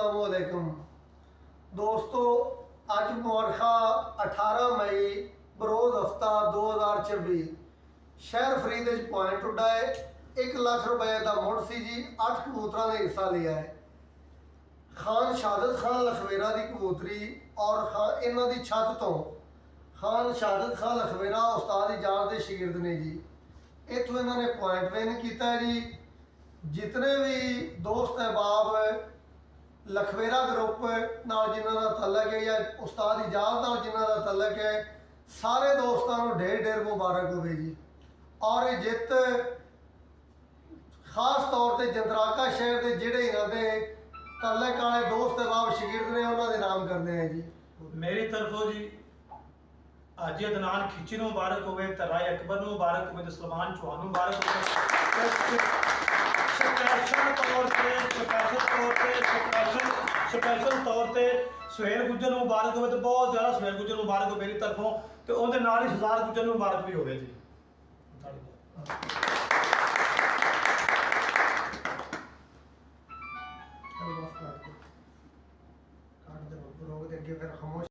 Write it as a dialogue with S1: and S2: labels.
S1: ਅਸਲਾਮ ਅਲੈਕਮ ਦੋਸਤੋ, ਅੱਜ ਮੁਬਾਰਖਾ 18 ਮਈ, ਬਰੋਜ਼ ਹਫਤਾ 2024 ਸ਼ਹਿਰ ਫਰੀਦ ਵਿੱਚ ਪੁਆਇੰਟ ਉੱਡਾ ਹੈ। 1 ਲੱਖ ਰੁਪਏ ਦਾ ਮੁੱਢ ਸੀ ਜੀ 8 ਕਬੂਤਰਾਂ ਨੇ ਹਿੱਸਾ ਲਿਆ ਹੈ। ਖਾਨ ਸ਼ਹਾਦਤ ਖਾਨ ਲਖਵੇਰਾ ਦੀ ਕਬੂਤਰੀ ਔਰ ਖਾਨ ਇਹਨਾਂ ਦੀ ਛੱਤ ਤੋਂ। ਖਾਨ ਸ਼ਹਾਦਤ ਖਾਨ ਲਖਵੇਰਾ ਉਸਤਾਦ ਇਜਾਜ਼ ਦੇ ਸ਼ਾਗਿਰਦ ਨੇ ਜੀ। ਇੱਥੋਂ ਇਹਨਾਂ ਨੇ ਪੁਆਇੰਟ ਵਿਨ ਕੀਤਾ ਹੈ ਜੀ। ਜਿਤਨੇ ਵੀ ਦੋਸਤ ਅਹਿਬਾਬ ਲਖਵੇਰਾ ਗਰੁੱਪ ਨਾਲ ਜਿਨ੍ਹਾਂ ਦਾ ਤਾਲਕ ਹੈ ਜਾਂ ਉਸਤਾਦ ਇਜਾਜ਼ ਨਾਲ ਜਿਨ੍ਹਾਂ ਦਾ ਤਾਲਕ ਹੈ ਸਾਰੇ ਦੋਸਤਾਂ ਨੂੰ ਢੇਰ ਢੇਰ ਮੁਬਾਰਕ ਹੋਵੇ ਜੀ। ਔਰ ਇਹ ਜਿੱਤ ਖਾਸ ਤੌਰ ਤੇ ਜੰਦਰਾਕਾ ਸ਼ਹਿਰ ਦੇ ਜਿਹੜੇ ਇਹਨਾਂ ਦੇ ਤਾਲਕ ਵਾਲੇ ਦੋਸਤ ਅਹਿਬਾਬ ਸ਼ਾਗਿਰਦ ਨੇ ਉਹਨਾਂ ਦੇ ਨਾਮ ਕਰਦੇ ਆ ਜੀ।
S2: ਮੇਰੀ ਤਰਫੋਂ ਜੀ ਅੱਜ ਅਦਨਾਨ ਖਿੱਚੀ ਨੂੰ ਮੁਬਾਰਕ ਹੋਵੇ ਤੇ ਰਾਏ ਅਕਬਰ ਨੂੰ ਮੁਬਾਰਕ ਹੋਵੇ ਤੇ ਸਲਮਾਨ ਚੌਹਾਨ ਨੂੰ ਮੁਬਾਰਕ ਹੋਵੇ। ਸਪੈਸ਼ਲ ਤੌਰ ਤੇ ਸੁਹੇਲ ਗੁੱਜਰ ਨੂੰ ਮੁਬਾਰਕ ਹੋਵੇ ਤੇ ਬਹੁਤ ਜ਼ਿਆਦਾ ਸੁਹੇਲ ਗੁੱਜਰ ਨੂੰ ਮੁਬਾਰਕ ਮੇਰੀ ਤਰਫੋਂ ਤੇ ਉਹਦੇ ਨਾਲ ਹੀ ਸਰਦਾਰ ਗੁੱਜਰ ਨੂੰ ਮੁਬਾਰਕ ਵੀ ਹੋਵੇ ਜੀ।
S1: ਚਲੋ ਬਸ ਦੇ ਰੋਗ ਦੇ ਅੱਗੇ ਫਿਰ ਖਾਮੋਸ਼